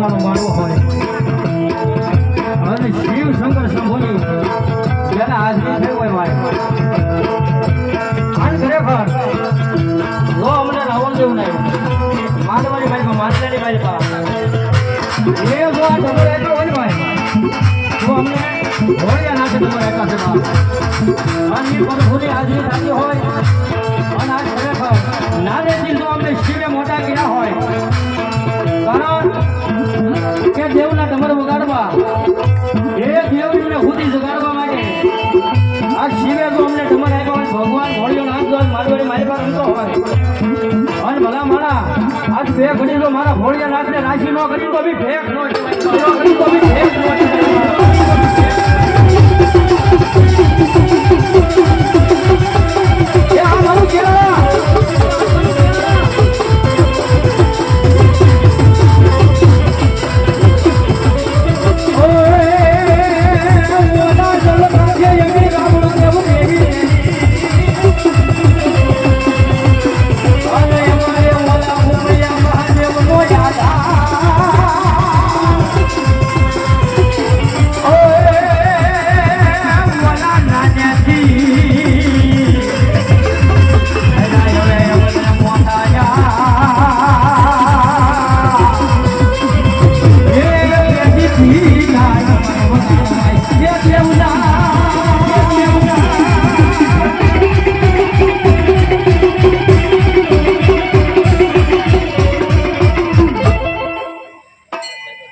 ખોડિયારમાંનું માનવું હોય. અને શિવ શંકર શંભુની જેના હાજરી થઈ હોય મારે અને ખરેખર. જો અમને રાવણ જેવું નહીં માધવાની ભાઈ માધવાની ભાઈ પા એ જો તમારે હોય ભાઈ. તો અમને ઘોડિયા નાખે તમારે એકાશે અને હાજરી થતી હોય. અને અમને શિવે મોટા કર્યા હોય. કારણ કે દેવના ડમર વગાડવા. એ દેવજીને સુધી જગાડવા માટે. આ શિવે તો અમને ડમર આપ્યો ભગવાન ભોળ્યો નામ જો મારવાડી મારી પાસે રમતો હોય. અને ભલા મારા, આજ બે ઘડી જો મારા ઘોડિયા નાથને રાશિ ન કરી તો બી ભેખ ન